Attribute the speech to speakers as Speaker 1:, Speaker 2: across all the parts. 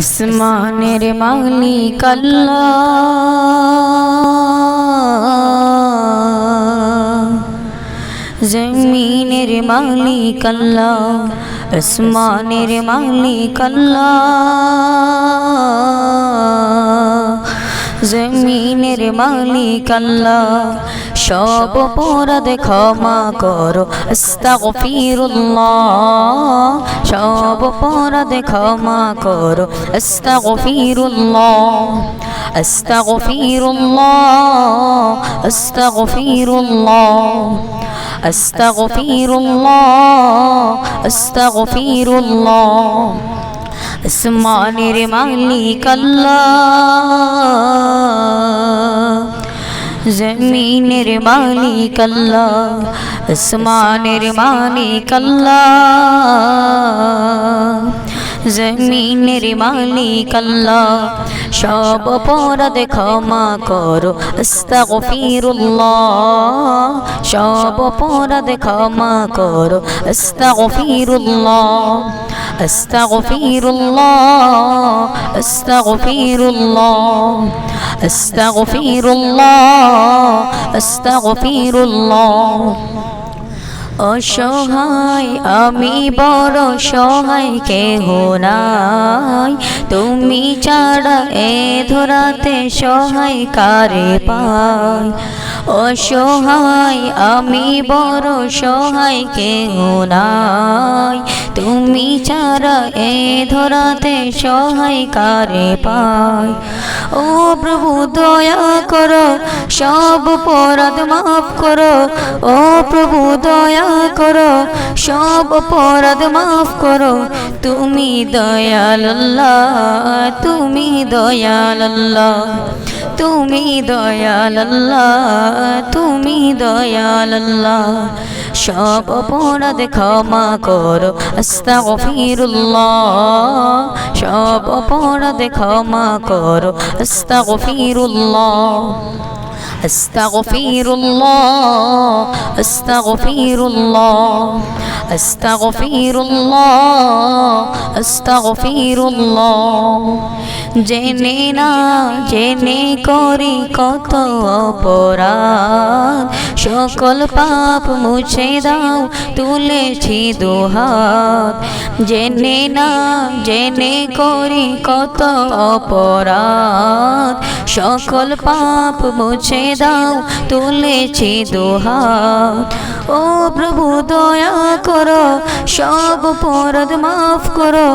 Speaker 1: আসমানের মালিক আল্লাহ। জমিনের মালিক আল্লাহ। আসমানের মালিক আল্লাহ। জমিনের মালিক আল্লাহ। সব অপরাধ ক্ষমা করো আস্তাগফিরুল্লাহ সব অপরাধ ক্ষমা করো আস্তাগফিরুল্লাহ আস্তাগফিরুল্লাহ আস্তাগফিরুল্লাহ আস্তাগফিরুল্লাহ আস্তাগফিরুল্লাহ আসমানের মালিক আল্লাহ জমিনের মালিক আল্লাহ আসমানের মালিক আল্লাহ। জমিনের মালিক আল্লাহ। সব অপরাধ ক্ষমা করো, আস্তাগফিরুল্লাহ। সব অপরাধ ক্ষমা করো, আস্তাগফিরুল্লাহ। আস্তাগফিরুল্লাহ আস্তাগফিরুল্লাহ আস্তাগফিরুল্লাহ আস্তাগফিরুল্লাহ। অসহায়, আমি বড় সহায়, কেহ নাই। তুমি ছাড়া এ ধরাতে সহায় কারে পাই অসহায়, আমি বড় সহায়, কেহ নাই। তুমি ছাড়া এ ধরাতে সহায় কারে পাই ও প্রভু, দয়া করো, সব অপরাধ মাফ করো। ও প্রভু, দয়া করো, সব অপরাধ মাফ করো। তুমি দয়াল আল্লাহ, তুমি দয়াল আল্লাহ, তুমি দয়াল আল্লাহ, তুমি দয়াল আল্লাহ। সব অপরাধ ক্ষমা করো আস্তাগফিরুল্লাহ। সব অপরাধ ক্ষমা করো আস্তাগফিরুল্লাহ। أستغفر الله أستغفر الله أستغفر الله أستغفر الله জেনে না জেনে করি কত অপরাধ সকল পাপ মুছে দাও তুলেছি দুহাত জেনে না জেনে করি কত অপরাধ সকল পাপ মুছে দাও, তুলেছি দুহাত। ও প্রভু, দয়া করো, সব পরদ মাফ করো।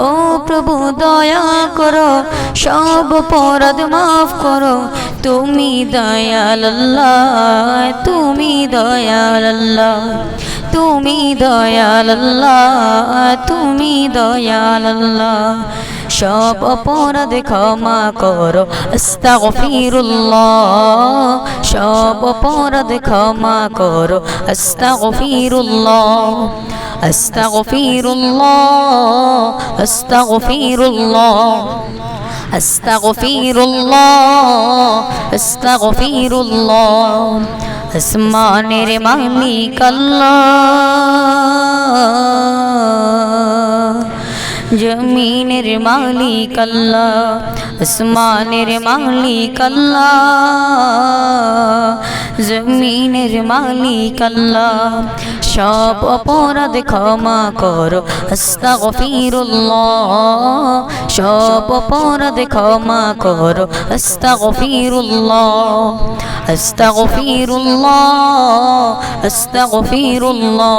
Speaker 1: ও প্রভু, দয়া করো, সব পরদ মাফ করো। তুমি দয়াল তুমি দয়াল তুমি দয়াল তুমি দয়াল সব অপরাধ ক্ষমা করো আস্তাগফিরুল্লাহ সব অপরাধ ক্ষমা করো আস্তাগফিরুল্লাহ আস্তাগফিরুল্লাহ আস্তাগফিরুল্লাহ আস্তাগফিরুল্লাহ আস্তাগফিরুল্লাহ আসমানের মালিক আল্লাহ জমিনের মালিক আল্লাহ, আসমানের মালিক আল্লাহ, জমিনের মালিক আল্লাহ। সব অপরাধ ক্ষমা করো, আস্তাগফিরুল্লাহ। সব অপরাধ ক্ষমা করো, আস্তাগফিরুল্লাহ। আস্তাগফিরুল্লাহ আস্তাগফিরুল্লাহ।